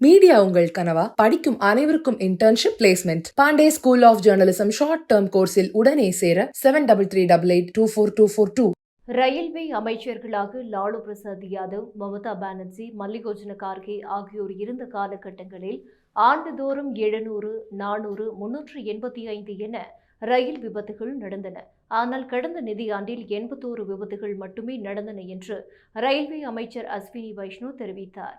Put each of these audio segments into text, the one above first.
Media உங்கள் கனவா படிக்கும் அனைவருக்கும் internship placement Pandey school of journalism short term கோர்ஸில் உடனே சேர seven double three double eight two four two four two railway அமைச்சர்களாக லாலு பிரசாத் யாதவ் மமதா பானர்ஜி மல்லிகார்ஜுன கார்கே ஆகியோர் இருந்த காலகட்டங்களில் ஆண்டுதோறும் எழுநூறு நானூறு முன்னூற்று எண்பத்தி ஐந்து என ரயில் விபத்துகள் நடந்தன ஆனால் கடந்த நிதியாண்டில் எண்பத்தோரு விபத்துகள் மட்டுமே நடந்தன என்று ரயில்வே அமைச்சர் அஸ்வினி வைஷ்ணு தெரிவித்தார்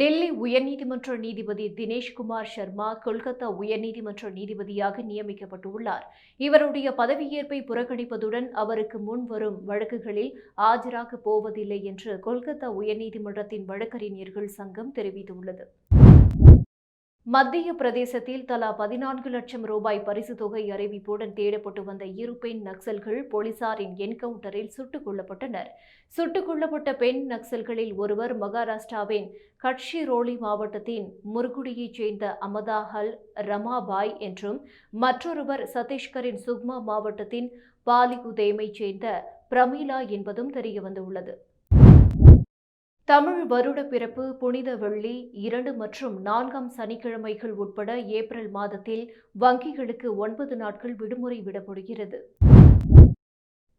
டெல்லி உயர்நீதிமன்ற நீதிபதி தினேஷ்குமார் சர்மா கொல்கத்தா உயர்நீதிமன்ற நீதிபதியாக நியமிக்கப்பட்டுள்ளார். இவருடைய பதவியேற்பை புறக்கணிப்பதுடன் அவருக்கு முன் வரும் வழக்குகளில் ஆஜராக போவதில்லை என்று கொல்கத்தா உயர்நீதிமன்றத்தின் வழக்கறிஞர்கள் சங்கம் தெரிவித்துள்ளது. மத்திய பிரதேசத்தில் தலா பதினான்கு லட்சம் ரூபாய் பரிசு தொகை அறிவிப்புடன் தேடப்பட்டு வந்த இரு பெண் நக்சல்கள் போலீசாரின் என்கவுண்டரில் சுட்டுக் கொல்லப்பட்டனர். சுட்டுக் கொல்லப்பட்ட பெண் நக்சல்களில் ஒருவர் மகாராஷ்டிராவின் கட்சிரோலி மாவட்டத்தின் முர்குடியைச் சேர்ந்த அமதாஹல் ரமாபாய் என்றும் மற்றொருவர் சத்தீஸ்கரின் சுக்மா மாவட்டத்தின் பாலிகுதேமைச் சேர்ந்த பிரமீலா என்பதும் தெரியவந்துள்ளது. தமிழ் வருட பிறப்பு புனித வெள்ளி இரண்டு மற்றும் நான்காம் சனிக்கிழமைகள் உட்பட ஏப்ரல் மாதத்தில் வங்கிகளுக்கு ஒன்பது நாட்கள் விடுமுறை விடப்படுகிறது.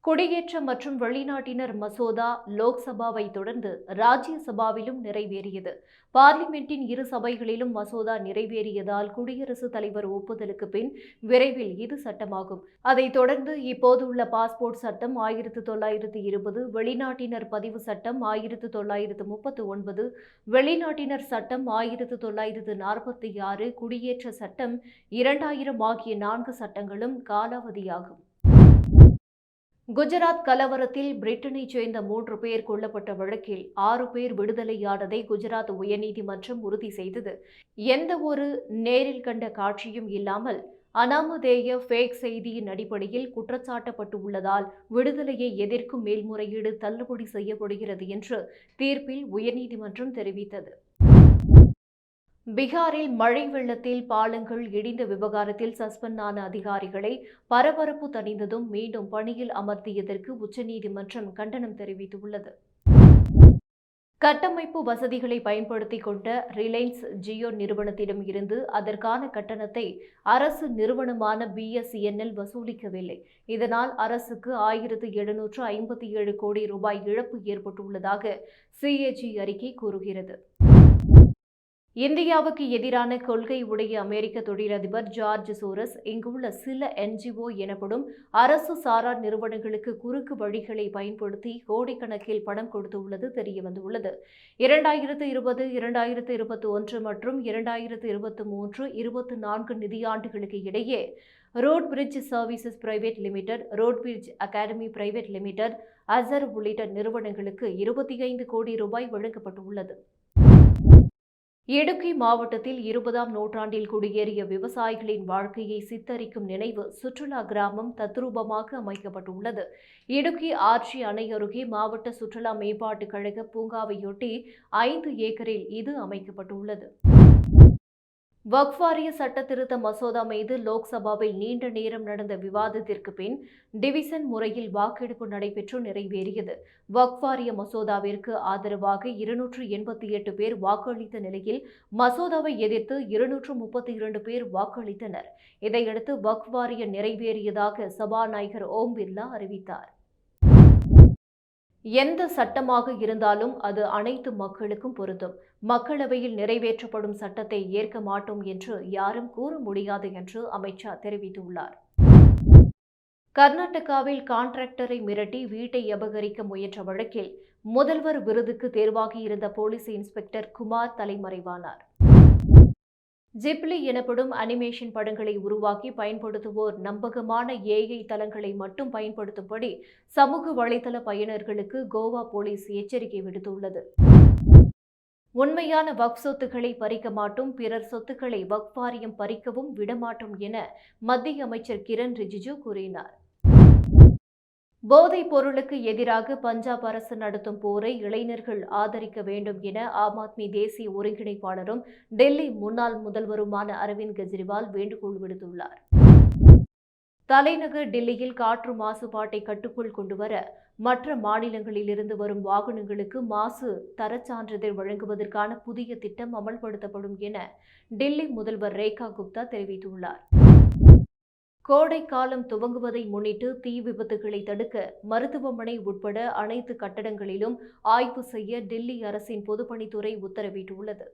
குடியேற்றம் மற்றும் வெளிநாட்டினர் மசோதா லோக்சபாவை தொடர்ந்து ராஜ்யசபாவிலும் நிறைவேறியது. பார்லிமெண்டின் இரு சபைகளிலும் மசோதா நிறைவேறியதால் குடியரசுத் தலைவர் ஒப்புதலுக்கு பின் விரைவில் இது சட்டமாகும். அதைத் தொடர்ந்து இப்போது உள்ள பாஸ்போர்ட் சட்டம் ஆயிரத்து தொள்ளாயிரத்து இருபது வெளிநாட்டினர் பதிவு சட்டம் ஆயிரத்து தொள்ளாயிரத்து முப்பத்து ஒன்பது வெளிநாட்டினர் சட்டம் ஆயிரத்து தொள்ளாயிரத்து நாற்பத்தி ஆறு குடியேற்ற சட்டம் இரண்டாயிரம் ஆகிய நான்கு சட்டங்களும் காலாவதியாகும். குஜராத் கலவரத்தில் பிரிட்டனைச் சேர்ந்த மூன்று பேர் கொல்லப்பட்ட வழக்கில் ஆறு பேர் விடுதலையானதை குஜராத் உயர்நீதிமன்றம் உறுதி செய்தது. எந்த ஒரு நேரில் கண்ட காட்சியும் இல்லாமல் அனாமதேய ஃபேக் செய்தியின் அடிப்படையில் குற்றச்சாட்டப்பட்டுள்ளதால் விடுதலையை எதிர்க்கும் மேல்முறையீடு தள்ளுபடி செய்யப்படுகிறது என்று தீர்ப்பில் உயர்நீதிமன்றம் தெரிவித்தது. பீகாரில் மழை வெள்ளத்தில் பாலங்கள் இடிந்த விவகாரத்தில் சஸ்பெண்ட் ஆன அதிகாரிகளை பரபரப்பு தணிந்ததும் மீண்டும் பணியில் அமர்த்தியதற்கு உச்சநீதிமன்றம் கண்டனம் தெரிவித்துள்ளது. கட்டமைப்பு வசதிகளை பயன்படுத்திக் கொண்ட ரிலையன்ஸ் ஜியோ நிறுவனத்திடம் இருந்து அதற்கான கட்டணத்தை அரசு நிறுவனமான பிஎஸ்என்எல் வசூலிக்கவில்லை. இதனால் அரசுக்கு ஆயிரத்து எழுநூற்று ஐம்பத்தி ஏழு கோடி ரூபாய் இழப்பு ஏற்பட்டுள்ளதாக சிஏஜி அறிக்கை கூறுகிறது. இந்தியாவுக்கு எதிரான கொள்கை உடைய அமெரிக்க தொழிலதிபர் ஜார்ஜ் சோரஸ் இங்குள்ள சில என்ஜிஓ எனப்படும் அரசு சாரா நிறுவனங்களுக்கு குறுக்கு வழிகளை பயன்படுத்தி கோடிக்கணக்கில் பணம் கொடுத்துள்ளது தெரியவந்துள்ளது. இரண்டாயிரத்து இருபது இரண்டாயிரத்து இருபத்தி ஒன்று மற்றும் இரண்டாயிரத்து இருபத்தி மூன்று இருபத்தி நான்கு நிதியாண்டுகளுக்கு இடையே road bridge services private limited road bridge academy private limited அசர் உள்ளிட்ட நிறுவனங்களுக்கு இருபத்தி ஐந்து கோடி ரூபாய் வழங்கப்பட்டுள்ளது. இடுக்கி மாவட்டத்தில் இருபதாம் நூற்றாண்டில் குடியேறிய விவசாயிகளின் வாழ்க்கையை சித்தரிக்கும் நினைவு சுற்றுலா கிராமம் தத்ரூபமாக அமைக்கப்பட்டுள்ளது. இடுக்கி ஆட்சி அணை அருகே மாவட்ட சுற்றுலா மேம்பாட்டுக் கழக பூங்காவையொட்டி ஐந்து ஏக்கரில் இது அமைக்கப்பட்டுள்ளது. வக்ஃப் வாரிய சட்ட திருத்த மசோதா மீது லோக்சபாவில் நீண்ட நேரம் நடந்த விவாதத்திற்கு பின் டிவிசன் முறையில் வாக்கெடுப்பு நடைபெற்று நிறைவேறியது. வக்ஃப் வாரிய மசோதாவிற்கு ஆதரவாக இருநூற்று எண்பத்தி எட்டு பேர் வாக்களித்த நிலையில் மசோதாவை எதிர்த்து இருநூற்று முப்பத்தி இரண்டு பேர் வாக்களித்தனர். இதையடுத்து வக்ஃப் நிறைவேறியதாக சபாநாயகர் ஓம் பிர்லா அறிவித்தார். எந்த சட்டமாக இருந்தாலும் அது அனைத்து மக்களுக்கும் பொருந்தும். மக்களவையில் நிறைவேற்றப்படும் சட்டத்தை ஏற்க மாட்டோம் என்று யாரும் கூற முடியாது என்று அமைச்சர் தெரிவித்துள்ளார். கர்நாடகாவில் கான்ட்ராக்டரை மிரட்டி வீட்டை அபகரிக்க முயன்ற வழக்கில் முதல்வர் விருதுக்கு தேர்வாகியிருந்த போலீஸ் இன்ஸ்பெக்டர் குமார் தலைமறைவானார். ஜிப்லி எனப்படும் அனிமேஷன் படங்களை உருவாக்கி பயன்படுத்துவோர் நம்பகமான ஏஐ தளங்களை மட்டும் பயன்படுத்தும்படி சமூக வலைதள பயனர்களுக்கு கோவா போலீஸ் எச்சரிக்கை விடுத்துள்ளது. உண்மையான வக்ஃப் சொத்துக்களை பறிக்க மாட்டோம் பிறர் சொத்துக்களை வக்ஃப் வாரியம் பறிக்கவும் விடமாட்டோம் என மத்திய அமைச்சர் கிரண் ரிஜிஜு கூறினார். போதைப் பொருளுக்கு எதிராக பஞ்சாப் அரசு நடத்தும் போரை இளைஞர்கள் ஆதரிக்க வேண்டும் என ஆம் ஆத்மி தேசிய ஒருங்கிணைப்பாளரும் டெல்லி முன்னாள் முதல்வருமான அரவிந்த் கெஜ்ரிவால் வேண்டுகோள் விடுத்துள்ளார். தலைநகர் டெல்லியில் காற்று மாசுபாட்டை கட்டுக்குள் கொண்டுவர மற்ற மாநிலங்களிலிருந்து வரும் வாகனங்களுக்கு மாசு தரச் சான்றிதழ் வழங்குவதற்கான புதிய திட்டம் அமல்படுத்தப்படும் என டெல்லி முதல்வர் ரேகா குப்தா தெரிவித்துள்ளார். கோடை காலம் துவங்குவதை முன்னிட்டு தீ விபத்துகளை தடுக்க மருத்துவமனை உட்பட அனைத்து கட்டடங்களிலும் ஆய்வு செய்ய டெல்லி அரசின் பொதுப்பணித்துறை உத்தரவிட்டுள்ளது.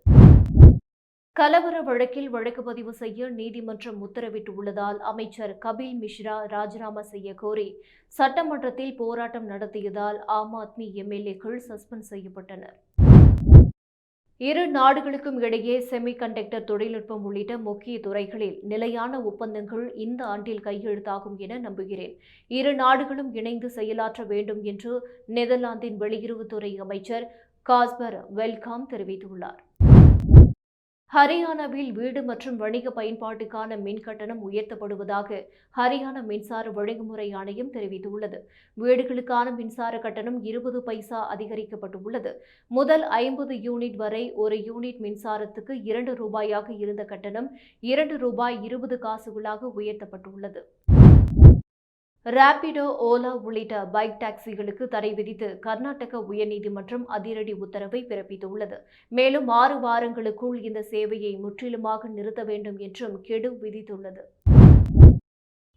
கலவர வழக்கில் வழக்கு பதிவு செய்ய நீதிமன்றம் உத்தரவிட்டுள்ளதால் அமைச்சர் கபில் மிஸ்ரா ராஜினாமா செய்ய கோரி சட்டமன்றத்தில் போராட்டம் நடத்தியதால் ஆம் ஆத்மி எம்எல்ஏக்கள் சஸ்பெண்ட் செய்யப்பட்டனர். இரு நாடுகளுக்கும் இடையே செமிகண்டக்டர் தொழில்நுட்பம் உள்ளிட்ட முக்கிய துறைகளில் நிலையான ஒப்பந்தங்கள் இந்த ஆண்டில் கையெழுத்தாகும் என நம்புகிறேன். இரு நாடுகளும் இணைந்து செயலாற்ற வேண்டும் என்று நெதர்லாந்தின் வெளியுறவுத்துறை அமைச்சர் காஸ்பர் வெல்காம் தெரிவித்துள்ளார். ஹரியானாவில் வீடு மற்றும் வணிக பயன்பாட்டுக்கான மின் கட்டணம் உயர்த்தப்படுவதாக ஹரியானா மின்சார வழங்குமுறை ஆணையம் தெரிவித்துள்ளது. வீடுகளுக்கான மின்சார கட்டணம் இருபது பைசா அதிகரிக்கப்பட்டுள்ளது. முதல் ஐம்பது யூனிட் வரை ஒரு யூனிட் மின்சாரத்துக்கு இரண்டு ரூபாயாக இருந்த கட்டணம் இரண்டு ரூபாய் இருபது காசுகளாக உயர்த்தப்பட்டுள்ளது. ராபிடோ ஓலா உள்ளிட்ட பைக் டாக்ஸிகளுக்கு தடை விதித்து கர்நாடக உயர்நீதிமன்றம் அதிரடி உத்தரவை பிறப்பித்துள்ளது. மேலும் ஆறு வாரங்களுக்குள் இந்த சேவையை முற்றிலுமாக நிறுத்த வேண்டும் என்றும் கெடு விதித்துள்ளது.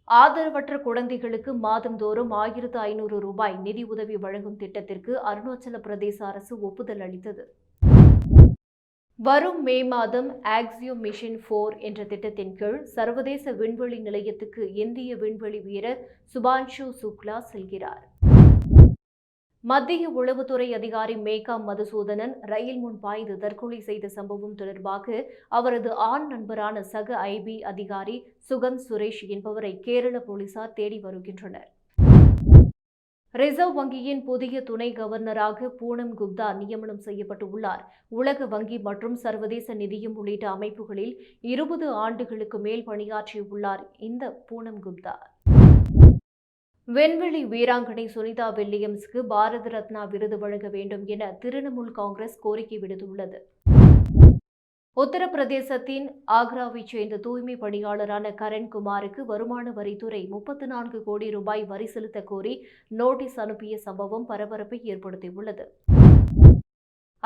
ஆதரவற்ற குழந்தைகளுக்கு மாதந்தோறும் ஆயிரத்து ஐநூறு ரூபாய் நிதி உதவி வழங்கும் திட்டத்திற்கு அருணாச்சல பிரதேச அரசு ஒப்புதல் அளித்தது. வரும் மே மாதம் ஆக்சியோ மிஷன் ஃபோர் என்ற திட்டத்தின் கீழ் சர்வதேச விண்வெளி நிலையத்துக்கு இந்திய விண்வெளி வீரர் சுபான்ஷு சுக்லா செல்கிறார். மத்திய உளவுத்துறை அதிகாரி மேகா மதுசூதனன் ரயில் முன் பாய்ந்து தற்கொலை செய்த சம்பவம் தொடர்பாக அவரது ஆண் நண்பரான சக ஐபி அதிகாரி சுகந்த் சுரேஷ் என்பவரை கேரள போலீசார் தேடி வருகின்றனர். ரிசர்வ் வங்கியின் புதிய துணை கவர்னராக பூனம் குப்தா நியமனம் செய்யப்பட்டுள்ளார். உலக வங்கி மற்றும் சர்வதேச நிதியம் உள்ளிட்ட அமைப்புகளில் இருபது ஆண்டுகளுக்கு மேல் பணியாற்றியுள்ளார் இந்த பூனம் குப்தா. விண்வெளி வீராங்கனை சுனிதா வில்லியம்ஸ்க்கு பாரத ரத்னா விருது வழங்க வேண்டும் என திரிணாமுல் காங்கிரஸ் கோரிக்கை விடுத்துள்ளது. உத்தரப்பிரதேசத்தின் ஆக்ராவைச் சேர்ந்த தூய்மை பணியாளரான கரண் குமாருக்கு வருமான வரித்துறை முப்பத்து நான்கு கோடி ரூபாய் வரி செலுத்த கோரி நோட்டீஸ் அனுப்பிய சம்பவம் பரபரப்பை ஏற்படுத்தியுள்ளது.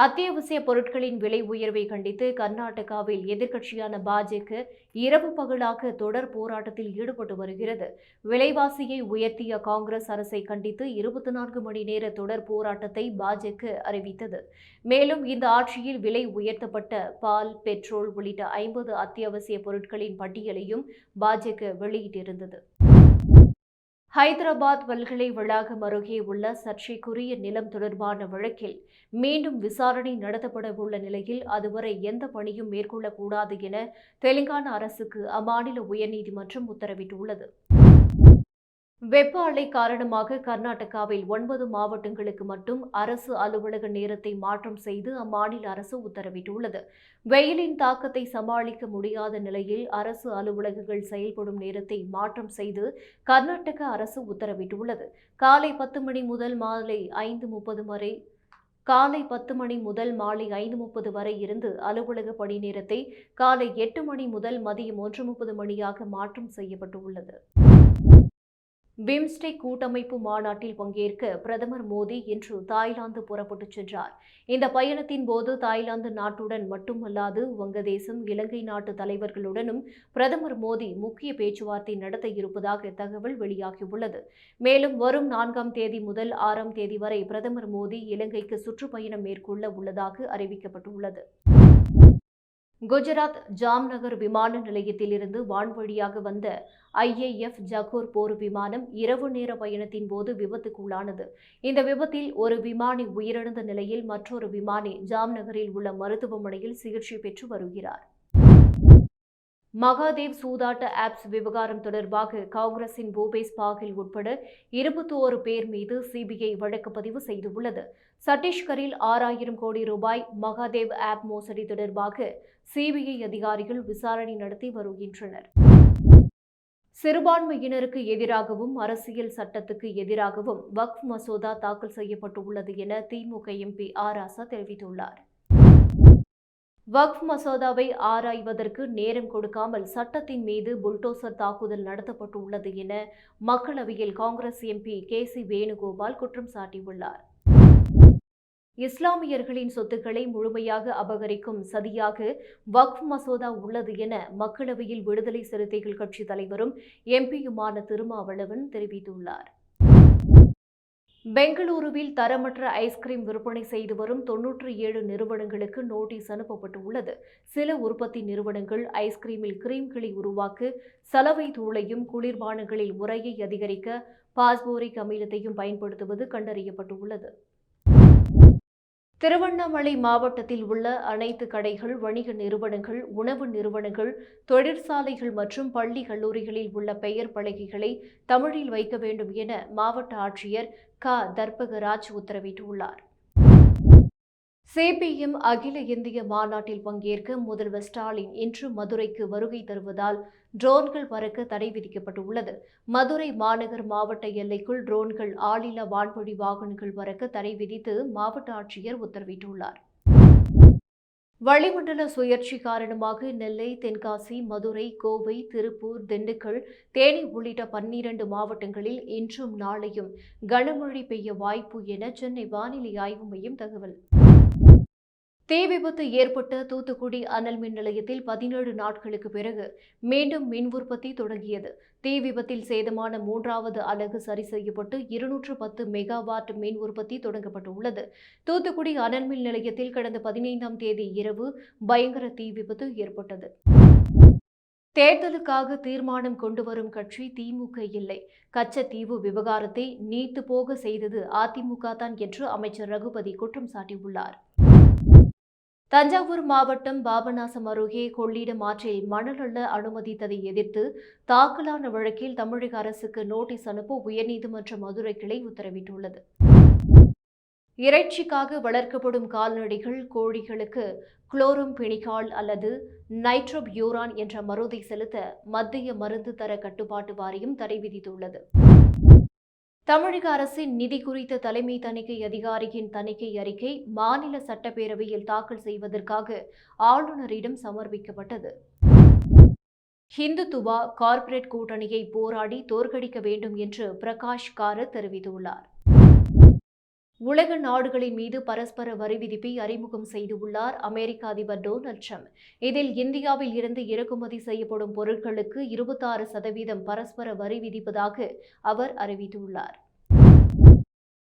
அத்தியாவசிய பொருட்களின் விலை உயர்வை கண்டித்து கர்நாடகாவில் எதிர்க்கட்சியான பாஜக இரவு பகலாக தொடர் போராட்டத்தில் ஈடுபட்டு வருகிறது. விலைவாசியை உயர்த்திய காங்கிரஸ் அரசை கண்டித்து இருபத்தி நான்கு மணி நேர தொடர் போராட்டத்தை பாஜக அறிவித்தது. மேலும் இந்த ஆட்சியில் விலை உயர்த்தப்பட்ட பால் பெட்ரோல் உள்ளிட்ட ஐம்பது அத்தியாவசிய பொருட்களின் பட்டியலையும் பாஜக வெளியிட்டிருந்தது. ஹைதராபாத் பல்கலை வளாகம் அருகே உள்ள சர்ச்சைக்குரிய நிலம் தொடர்பான வழக்கில் மீண்டும் விசாரணை நடத்தப்பட உள்ள நிலையில் அதுவரை எந்த பணியும் மேற்கொள்ளக்கூடாது என தெலுங்கானா அரசுக்கு அம்மாநில உயர்நீதிமன்றம் உத்தரவிட்டுள்ளது. வெப்ப அலை காரணமாக கர்நாடகாவில் ஒன்பது மாவட்டங்களுக்கு மட்டும் அரசு அலுவலக நேரத்தை மாற்றம் செய்து அம்மாநில அரசு உத்தரவிட்டுள்ளது. வெயிலின் தாக்கத்தை சமாளிக்க முடியாத நிலையில் அரசு அலுவலகங்கள் செயல்படும் நேரத்தை மாற்றம் செய்து கர்நாடக அரசு உத்தரவிட்டுள்ளது. காலை பத்து மணி முதல் மாலை ஐந்து முப்பது வரை காலை பத்து மணி முதல் மாலை ஐந்து முப்பது வரை இருந்து அலுவலக பணி நேரத்தை காலை எட்டு மணி முதல் மதியம் ஒன்று முப்பது மணியாக மாற்றம் செய்யப்பட்டுள்ளது. பிம்ஸ்டெக் கூட்டமைப்பு மாநாட்டில் பங்கேற்க பிரதமர் மோடி இன்று தாய்லாந்து புறப்பட்டுச் சென்றார். இந்த பயணத்தின் போது தாய்லாந்து நாட்டுடன் மட்டுமல்லாது வங்கதேசம் இலங்கை நாட்டு தலைவர்களுடனும் பிரதமர் மோடி முக்கிய பேச்சுவார்த்தை நடத்த இருப்பதாக தகவல் வெளியாகியுள்ளது. மேலும் வரும் நான்காம் தேதி முதல் ஆறாம் தேதி வரை பிரதமர் மோடி இலங்கைக்கு சுற்றுப்பயணம் மேற்கொள்ள உள்ளதாக அறிவிக்கப்பட்டுள்ளது. குஜராத் ஜாம்நகர் விமான நிலையத்திலிருந்து வான்வழியாக வந்த ஐஏஎஃப் ஜகோர் போர் விமானம் இரவு நேர பயணத்தின் போது விபத்துக்குள்ளானது. இந்த விபத்தில் ஒரு விமானி உயிரிழந்த நிலையில் மற்றொரு விமானி ஜாம்நகரில் உள்ள மருத்துவமனையில் சிகிச்சை பெற்று வருகிறார். மகாதேவ் சூதாட்ட ஆப்ஸ் விவகாரம் தொடர்பாக காங்கிரசின் பூபேஸ் பாகில் உட்பட இருபத்தோரு பேர் மீது சிபிஐ வழக்கு பதிவு செய்துள்ளது. சத்தீஸ்கரில் ஆறாயிரம் கோடி ரூபாய் மகாதேவ் ஆப் மோசடி தொடர்பாக சிபிஐ அதிகாரிகள் விசாரணை நடத்தி வருகின்றனர். சிறுபான்மையினருக்கு எதிராகவும் அரசியல் சட்டத்துக்கு எதிராகவும் வக்ஃப் மசோதா தாக்கல் செய்யப்பட்டுள்ளது என திமுக எம்பி ஆர் தெரிவித்துள்ளார். வக்ஃப் மசோதாவை ஆராய்வதற்கு நேரம் கொடுக்காமல் சட்டத்தின் மீது புல்டோசர் தாக்குதல் நடத்தப்பட்டுள்ளது என மக்களவையில் Congress MP K C Venugopal குற்றம் சாட்டியுள்ளார். இஸ்லாமியர்களின் சொத்துக்களை முழுமையாக அபகரிக்கும் சதியாக வக்ஃப் மசோதா உள்ளது என மக்களவையில் விடுதலை சிறுத்தைகள் கட்சி தலைவரும் எம்பியுமான திருமாவளவன் தெரிவித்துள்ளார். பெங்களூருவில் தரமற்ற ஐஸ்கிரீம் விற்பனை செய்து வரும் தொன்னூற்றி ஏழு நிறுவனங்களுக்கு நோட்டீஸ் அனுப்பப்பட்டு உள்ளது சில உற்பத்தி நிறுவனங்கள் ஐஸ்கிரீமில் கிரீம்களை உருவாக்க சலவை தூளையும் குளிர்பானங்களில் உரையை அதிகரிக்க பாஸ்போரிக் அமிலத்தையும் பயன்படுத்துவது கண்டறியப்பட்டுள்ளது. திருவண்ணாமலை மாவட்டத்தில் உள்ள அனைத்து கடைகள் வணிக நிறுவனங்கள் உணவு நிறுவனங்கள் தொழிற்சாலைகள் மற்றும் பள்ளி கல்லூரிகளில் உள்ள பெயர் பலகைகளை தமிழில் வைக்க வேண்டும் என மாவட்ட ஆட்சியர் க. தர்பகராஜ் உத்தரவிட்டுள்ளார். சிபிஎம் அகில இந்திய மாநாட்டில் பங்கேற்க முதல்வர் ஸ்டாலின் இன்று மதுரைக்கு வருகை தருவதால் ட்ரோன்கள் பறக்க தடை விதிக்கப்பட்டுள்ளது. மதுரை மாநகர் மாவட்ட எல்லைக்குள் ட்ரோன்கள் ஆளில்லா வான்வழி வாகனங்கள் பறக்க தடை விதித்து மாவட்ட ஆட்சியர் உத்தரவிட்டுள்ளார். வளிமண்டல சுழற்சி காரணமாக நெல்லை தென்காசி மதுரை கோவை திருப்பூர் திண்டுக்கல் தேனி உள்ளிட்ட பன்னிரண்டு மாவட்டங்களில் இன்றும் நாளையும் கனமழை பெய்ய வாய்ப்பு என சென்னை வானிலை ஆய்வு மையம் தகவல். தீ விபத்து ஏற்பட்ட தூத்துக்குடி அனல் மின் நிலையத்தில் பதினேழு நாட்களுக்கு பிறகு மீண்டும் மின் உற்பத்தி தொடங்கியது. தீ விபத்தில் சேதமான மூன்றாவது அலகு சரி செய்யப்பட்டு இருநூற்று பத்து மெகாவாட் மின் உற்பத்தி தொடங்கப்பட்டுள்ளது. தூத்துக்குடி அனல் மின் நிலையத்தில் கடந்த பதினைந்தாம் தேதி இரவு பயங்கர தீ விபத்து ஏற்பட்டது. தேர்தலுக்காக தீர்மானம் கொண்டு வரும் கட்சி திமுக இல்லை. கச்சத்தீவு விவகாரத்தை நீத்து போக செய்தது அதிமுக தான் என்று அமைச்சர் ரகுபதி குற்றம் சாட்டியுள்ளார். தஞ்சாவூர் மாவட்டம் பாபநாசம் அருகே கொள்ளிடம் ஆற்றில் மணல் அள்ள அனுமதித்ததை எதிர்த்து தாக்கலான வழக்கில் தமிழக அரசுக்கு நோட்டீஸ் அனுப்ப உயர்நீதிமன்ற மதுரை கிளை உத்தரவிட்டுள்ளது. இறைச்சிக்காக வளர்க்கப்படும் கால்நடைகள் கோழிகளுக்கு குளோரம் பிணிகால் அல்லது நைட்ரோபியூரான் என்ற மருந்தை செலுத்த மத்திய மருந்து தர கட்டுப்பாட்டு வாரியம் தடை விதித்துள்ளது. தமிழக அரசின் நிதி குறித்த தலைமை தணிக்கை அதிகாரியின் தணிக்கை அறிக்கை மாநில சட்டப்பேரவையில் தாக்கல் செய்வதற்காக ஆளுநரிடம் சமர்ப்பிக்கப்பட்டது. ஹிந்துத்துவா கார்ப்பரேட் கூட்டணியை போராடி தோற்கடிக்க வேண்டும் என்று பிரகாஷ் காரத் தெரிவித்துள்ளார். உலக நாடுகளின் மீது பரஸ்பர வரி விதிப்பை அறிமுகம் செய்துள்ளார் அமெரிக்க அதிபர் டொனால்ட் ட்ரம்ப். இதில் இந்தியாவில் இருந்து இறக்குமதி செய்யப்படும் பொருட்களுக்கு இருபத்தாறு சதவீதம் பரஸ்பர வரி விதிப்பதாக அவர் அறிவித்துள்ளார்.